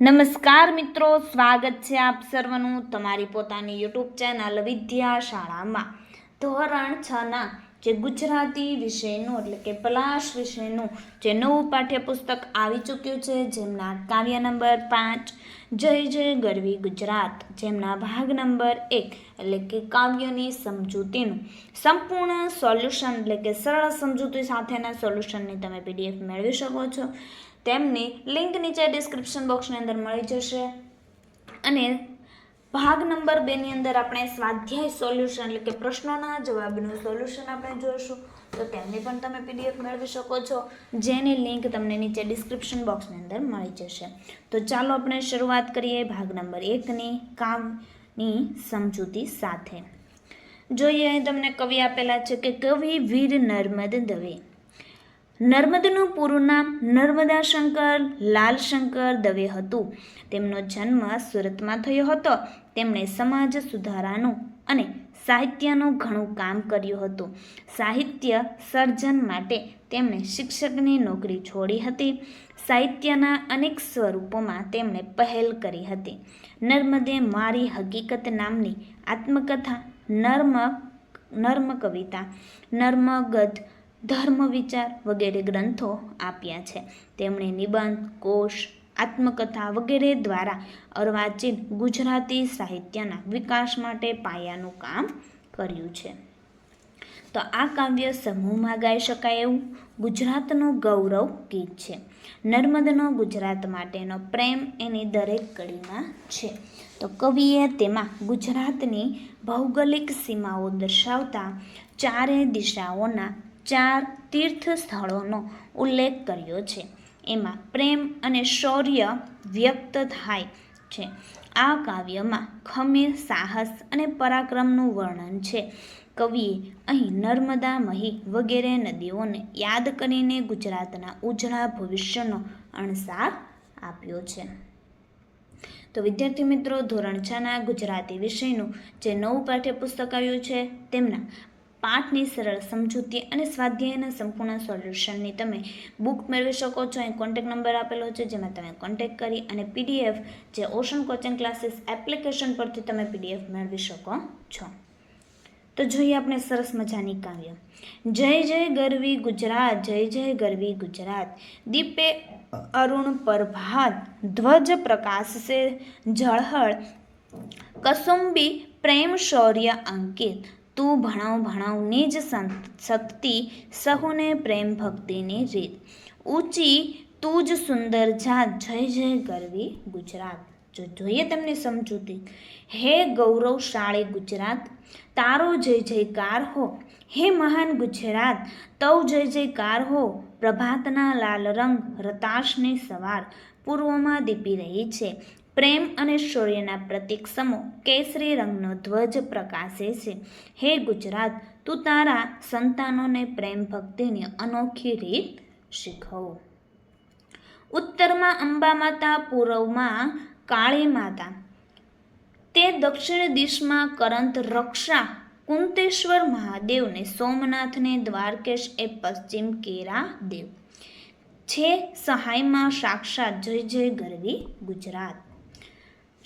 નમસ્કાર મિત્રો, સ્વાગત છે આપ સર્વનું તમારી પોતાની યુટ્યુબ ચેનલ વિદ્યા શાળામાં ધોરણ છના જે ગુજરાતી વિષયનું એટલે કે પલાશ વિષયનું જે નવું પાઠ્યપુસ્તક આવી ચૂક્યું છે, જેમના કાવ્ય નંબર પાંચ, જય જય ગરવી ગુજરાત, જેમના ભાગ નંબર એક એટલે કે કાવ્યની સમજૂતીનું. સંપૂર્ણ સોલ્યુશન એટલે કે સરળ સમજૂતી સાથેના સોલ્યુશનની તમે પીડીએફ મેળવી શકો છો. તેમની લિંક નીચે ડિસ્ક્રિપ્શન બોક્સની અંદર મળી જશે. અને ભાગ નંબર બેની અંદર આપણે સ્વાધ્યાય સોલ્યુશન એટલે કે પ્રશ્નોના જવાબનું સોલ્યુશન આપણે જોઈશું. તો તેમની પણ તમે પીડીએફ મેળવી શકો છો. જેની લિંક તમને નીચે ડિસ્ક્રિપ્શન બોક્સની અંદર મળી જશે. તો ચાલો આપણે શરૂઆત કરીએ ભાગ નંબર એકની, કામની સમજૂતી સાથે. જોઈએ, અહીં તમને કવિ આપેલા છે કે કવિ વીર નર્મદ દવે. નર્મદનું પૂરું નામ નર્મદા શંકર લાલશંકર દવે હતું. તેમનો જન્મ સુરતમાં થયો હતો. તેમણે સમાજ સુધારાનું અને સાહિત્યનું ઘણું કામ કર્યું હતું. સાહિત્ય સર્જન માટે તેમણે શિક્ષકની નોકરી છોડી હતી. સાહિત્યના અનેક સ્વરૂપોમાં તેમણે પહેલ કરી હતી. નર્મદે મારી હકીકત નામની આત્મકથા નર્મ નર્મ કવિતા નર્મગદ ધર્મ વિચાર વગેરે ગ્રંથો આપ્યા છે. તેમણે નિબંધ, કોશ, આત્મકથા વગેરે દ્વારા અર્વાચીન ગુજરાતી સાહિત્યના વિકાસ માટે પાયાનું કામ કર્યું છે. તો આ કાવ્ય સમૂહમાં ગાઈ શકાય એવું? ગુજરાતનું ગૌરવ ગીત છે. નર્મદનો ગુજરાત માટેનો પ્રેમ એની દરેક કડીમાં છે. તો કવિએ તેમાં ગુજરાતની ભૌગોલિક સીમાઓ દર્શાવતા ચારે દિશાઓના ચાર તીર્થ સ્થળોનો ઉલ્લેખ કર્યો છે. એમાં પ્રેમ અને શૌર્ય વ્યક્ત થાય છે. આ કાવ્યમાં ખમીર, સાહસ અને પરાક્રમનું વર્ણન છે. કવિએ અહીં નર્મદા, મહી વગેરે નદીઓને યાદ કરીને ગુજરાતના ઉજળા ભવિષ્યનો અણસાર આપ્યો છે. તો વિદ્યાર્થી મિત્રો, ધોરણ છના ગુજરાતી વિષયનું જે નવું પાઠ્યપુસ્તક આવ્યું છે, તેમના પાઠની સરળ સમજૂતી અને સ્વાધ્યાયના સંપૂર્ણ સોલ્યુશનની તમે બુક મેળવી શકો છો. અહીં કોન્ટેક નંબર આપેલો છે, જેમાં તમે કોન્ટેક કરી અને પીડીએફ જે ઓશન કોચિંગ ક્લાસીસ એપ્લિકેશન પરથી તમે પીડીએફ મેળવી શકો છો. તો જોઈએ આપણે સરસ મજાની કાવ્ય. જય જય ગરવી ગુજરાત, જય જય ગરવી ગુજરાત. દીપે અરુણ પ્રભાત, ધ્વજ પ્રકાશ સે જળહળ કસુંબી પ્રેમ શૌર્ય અંકિત. તું ભણાવ ભણાવની જ શક્તિ સહુને પ્રેમ ભક્તિની રીત. ઊંચી તું જ સુંદર જાત જય જય ગરવી ગુજરાત. જો જોઈએ તમને સમજૂતી. હે ગૌરવશાળી ગુજરાત, તારો જય જયકાર હો. હે મહાન ગુજરાત તવ જય જયકાર હો. પ્રભાતના લાલ રંગ રતાશની સવાર પૂર્વમાં દીપી રહી છે. પ્રેમ અને શૌર્યના પ્રતીક સમો કેસરી રંગનો ધ્વજ પ્રકાશે છે. હે ગુજરાત, તું તારા સંતાનોને પ્રેમ ભક્તિની અનોખી રીત શીખવ. ઉત્તરમાં અંબા માતા પૂર્વમાં કાળી માતા તે દક્ષિણ દિશમાં કરંત રક્ષા કુંતેશ્વર મહાદેવને સોમનાથને દ્વારકેશ એ પશ્ચિમ કેરા દેવ. છે સહાયમાં સાક્ષાત જય જય ગરવી ગુજરાત.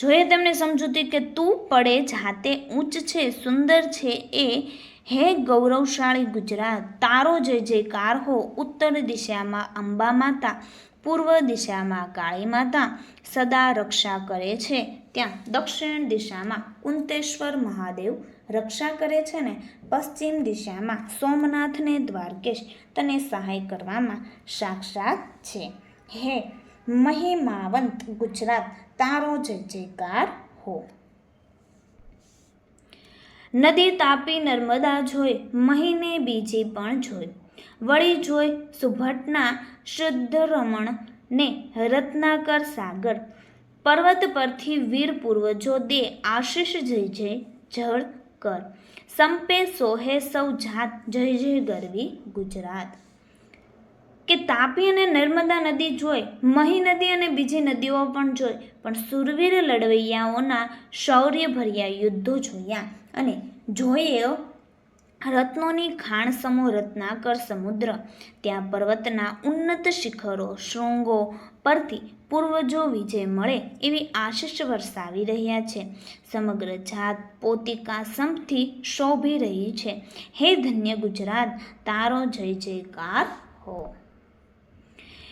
જોઈએ તેમને સમજૂતી કે તું પડે જાતે ઊંચ છે, સુંદર છે એ, હે ગૌરવશાળી ગુજરાત, તારો જે જયકાર હો, ઉત્તર દિશામાં અંબા માતા, પૂર્વ દિશામાં કાળી માતા, સદા રક્ષા કરે છે ત્યાં, દક્ષિણ દિશામાં કુંતેશ્વર મહાદેવ રક્ષા કરે છે ને, પશ્ચિમ દિશામાં સોમનાથને દ્વારકેશ તને સહાય કરવામાં સાક્ષાત છે. હે મહિમાવંત ગુજરાત. તારો જય જયકાર હો. નદી તાપી નર્મદા જોઈ, મહીને બીજી પણ જોઈ. વળી જોઈ સુભટના શુદ્ધ રમણ ને રત્નાકર સાગર. પર્વત પરથી વીર પૂર્વજો દે આશીષ જય જય જળ કર. સંપે સોહે સૌ જાત, જય જય ગરવી ગુજરાત. કે તાપી અને નર્મદા નદી જોઈ મહી નદી અને બીજી નદીઓ પણ જોઈ પણ સુરવીર લડવૈયાઓના શૌર્યભર્યા યુદ્ધો જોયા અને જોઈએ રત્નોની ખાણ સમો રત્નાકર સમુદ્ર, ત્યાં પર્વતના ઉન્નત શિખરો, શૃંગો પરથી પૂર્વજો વિજય મળે એવી આશીષ વરસાવી રહ્યા છે. સમગ્ર જાત પોતિકા સંપથી શોભી રહી છે. હે ધન્ય ગુજરાત, તારો જય જયકાર હો.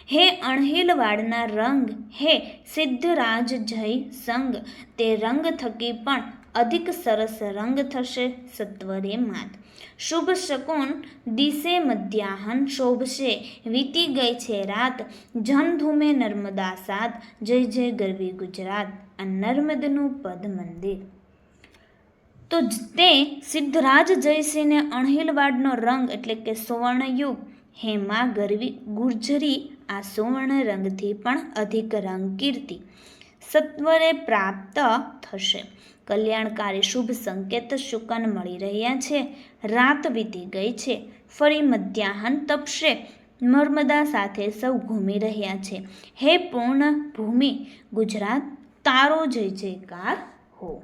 હે અણહિલવાડના રંગ, હે સિદ્ધરાજ જય સંગ, તે રંગ થકી પણ અધિક સરસ રંગ થશે સત્વરે માત શુભ શકુન દિશે મધ્યાહન શોભશે, વીતી ગઈ છે રાત જનધૂમે નર્મદા સાત જય જય ગરવી ગુજરાત, આ નર્મદનું પદ મંદિર. તો તે સિદ્ધરાજ જયસિંહને અણહિલવાડનો રંગ એટલે કે સુવર્ણયુગ હેમા ગરવી ગુર્જરી આ સુવર્ણ રંગથી પણ અધિક રંગ કીર્તિ સત્વરે પ્રાપ્ત થશે. કલ્યાણકારી શુભ સંકેત શુકન મળી રહ્યા છે. રાત વીતી ગઈ છે. ફરી મધ્યાહન તપશે. નર્મદા સાથે સૌ ઘૂમી રહ્યા છે. હે પૂર્ણ ભૂમિ, ગુજરાત તારો જય જયકાર હો.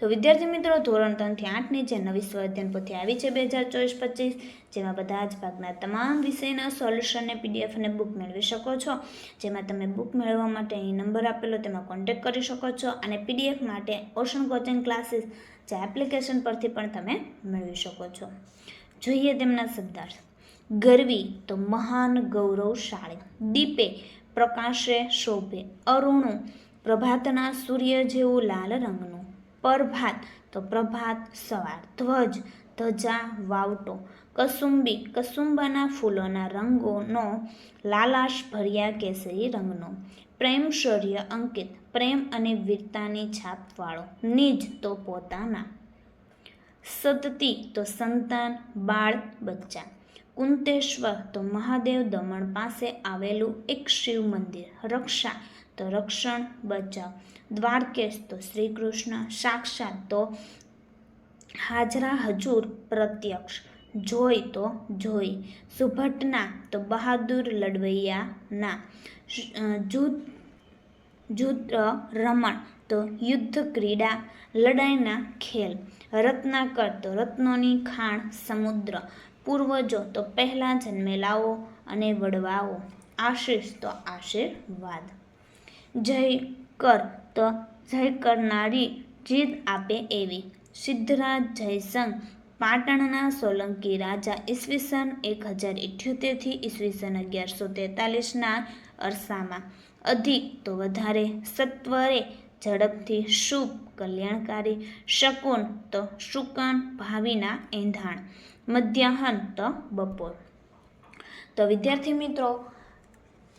તો વિદ્યાર્થી મિત્રો, ધોરણ ત્રણથી આઠની જે નવી સ્વાધ્યાન પોથી આવી છે બે હજાર ચોવીસ પચીસ, જેમાં બધા જ ભાગના તમામ વિષયના સોલ્યુશનને પીડીએફ અને બુક મેળવી શકો છો. જેમાં તમે બુક મેળવવા માટે અહીં નંબર આપેલો, તેમાં કોન્ટેક્ટ કરી શકો છો અને પીડીએફ માટે ઓશન કોચિંગ ક્લાસીસ જે એપ્લિકેશન પરથી પણ તમે મેળવી શકો છો. જોઈએ તેમના શબ્દાર્થ. ગરવી તો મહાન ગૌરવશાળી. દીપે પ્રકાશે શોભે અરુણું. પ્રભાતના સૂર્ય જેવું લાલ રંગનું. પ્રભાત, તો પ્રભાત સવાર, ધ્વજ, ધજા, વાવટો, કસુંબી, કસુંબાના ફૂલોના રંગોનો લાલાશ ભર્યા કેસરી રંગનો, પ્રેમ શૌર્ય અંકિત, પ્રેમ અને વીરતાની છાપવાળો, નિજ તો પોતાના. સતતી તો સંતાન, બાળ, બચ્ચા. કુંતેશ્વર તો મહાદેવ દમણ પાસે આવેલું એક શિવ મંદિર, રક્ષા. તો રક્ષણ બચાવ. દ્વારકેશ તો શ્રી કૃષ્ણ સાક્ષાત તો હાજરા હજુર પ્રત્યક્ષ, જોઈ તો જોઈ. સુભટના તો બહાદુર લડવૈયાના જૂથ રમણ તો યુદ્ધ ક્રીડા લડાઈના ખેલ. રત્નાકર તો રત્નોની ખાણ સમુદ્ર, પૂર્વજો તો પહેલાં જન્મેલાઓ અને વડવાઓ. આશીષ તો આશીર્વાદ. જય કર તો જય કરનારી જીત આપે એવી. સિદ્ધરાજ જયસંગ પાટણના સોલંકી રાજા ઈસવીસન એક હજાર ઇઠ્યોતેરથી ઈસવીસન અગિયારસો તેતાલીસના અરસામાં. અધિક તો વધારે સત્વરે ઝડપથી શુભ કલ્યાણકારી, શકુન તો શુકન ભાવિના એંધાણ, મધ્યાહન તો બપોર. તો વિદ્યાર્થી મિત્રો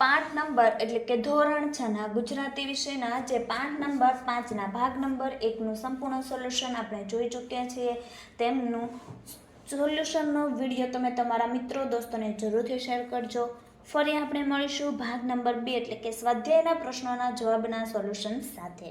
પાઠ નંબર એટલે કે ધોરણ છના ગુજરાતી વિષયના જે પાઠ નંબર, પાંચના ભાગ નંબર એકનું સંપૂર્ણ સોલ્યુશન આપણે જોઈ ચૂક્યા છીએ. તેમનું સોલ્યુશનનો વીડિયો તમે તમારા મિત્રો, દોસ્તોને જરૂરથી શેર કરજો. ફરી આપણે મળીશું ભાગ નંબર બે એટલે કે સ્વાધ્યાયના પ્રશ્નોના જવાબના સોલ્યુશન સાથે.